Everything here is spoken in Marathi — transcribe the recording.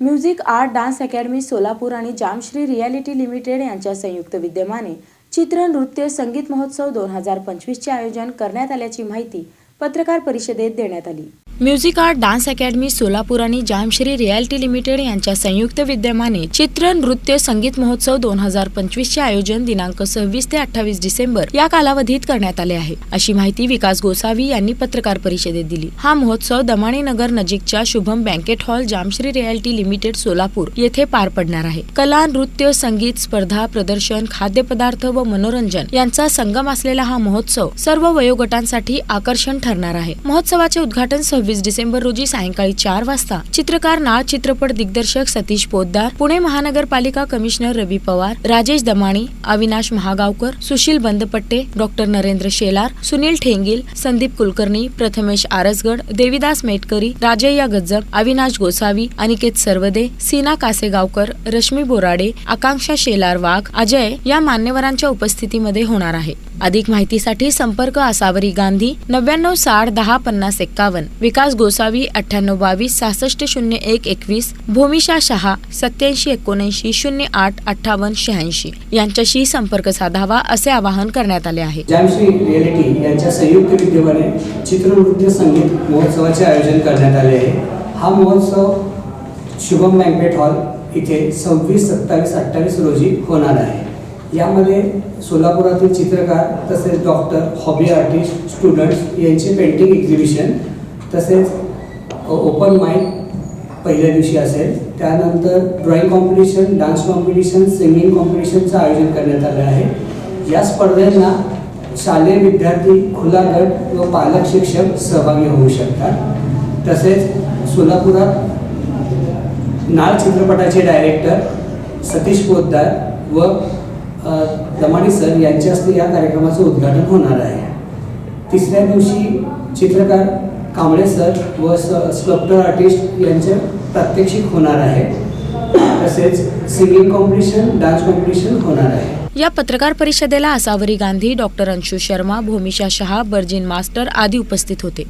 Music art dance academy Solapur आणि जामश्री रियालिटी लिमिटेड यांच्या संयुक्त विद्यमाने चित्र नृत्य संगीत महोत्सव दोन हजार पंचवीसचे आयोजन करण्यात आल्याची माहिती पत्रकार परिषदेत देण्यात आली. Music art dance academy Solapur आणि जामश्री रियालिटी लिमिटेड यांच्या संयुक्त विद्यमाने चित्र नृत्य संगीत महोत्सव दोन हजार पंचवीसचे आयोजन दिनांक सव्वीस ते अठ्ठावीस डिसेंबर या कालावधीत करण्यात आले आहे. अशी माहिती विकास गोसावी यांनी पत्रकार परिषदेत दिली. हा महोत्सव दमाणी नगर नजीकच्या Shubham banquet hall Jamshree realty limited Solapur येथे पार पडणार आहे. कला नृत्य संगीत स्पर्धा प्रदर्शन खाद्यपदार्थ व मनोरंजन यांचा संगम असलेला हा महोत्सव सर्व वयोगटांसाठी आकर्षण ठरणार आहे. महोत्सवाचे उद्घाटन सव्वीस डिसेंबर रोजी सायंकाळी चार वाजता चित्रकार नाळ चित्रपट दिग्दर्शक सतीश पोद्दार पुणे महानगरपालिका कमिशनर रवी पवार राजेश दमाणी अविनाश महागावकर सुशील बंदपट्टे डॉक्टर नरेंद्र शेलार सुनील ठेंगील संदीप कुलकर्णी प्रथमेश आरसगड देविदास मेटकरी राजय्या गज्जब अविनाश गोसावी अनिकेत सर्वदे सीना कासेगावकर रश्मी बोराडे आकांक्षा शेलार वाघ अजय या मान्यवरांच्या उपस्थितीमध्ये होणार आहे. अधिक माहितीसाठी संपर्क आसावरी गांधी नव्याण्णव साठ दहा पन्नास एक्कावन्न. विकास गोसावी अठ्ठ्याण्णव बावीस सहासष्ट शून्य एक एकवीस. भूमिशा शहा सत्याऐंशी एकोणऐंशी शून्य आठ अठ्ठावन्न शहाऐंशी. यांच्याशी संपर्क साधावा असे आवाहन करण्यात आले आहे. रियालिटी यांच्या संयुक्त विद्यमाने चित्रनृत्य संगीत महोत्सवाचे आयोजन करण्यात आले आहे. हा महोत्सव शुभम बँकेट हॉल इथे सव्वीस सत्तावीस अठ्ठावीस रोजी होणार आहे. यामध्ये सोलापुरातील चित्रकार तसेच डॉक्टर हॉबी आर्टिस्ट स्टुडंट्स यांचे पेंटिंग एक्झिबिशन तसेच ओपन माईक पहिल्या दिवशी असेल. त्यानंतर drawing competition dance competition singing कॉम्पिटिशनचं आयोजन करण्यात आलं आहे. या स्पर्धांना शालेय विद्यार्थी खुला गट व पालक शिक्षक सहभागी होऊ शकतात. तसेच सोलापुरात नाळ चित्रपटाचे डायरेक्टर सतीश पोद्दार व दमाडी सर यांच्या हस्ते या कार्यक्रमाचं उद्घाटन होणार आहे. तिसऱ्या दिवशी चित्रकार कांबळे सर व स्कल्प्टर आर्टिस्ट यांचे प्रात्यक्षिक होणार आहे. तसेच सिंगिंग कॉम्पिटिशन डान्स कॉम्पिटिशन होणार आहे. या पत्रकार परिषदेला असावरी गांधी डॉक्टर अंशु शर्मा भूमिशा शहा बर्जिन मास्टर आदी उपस्थित होते.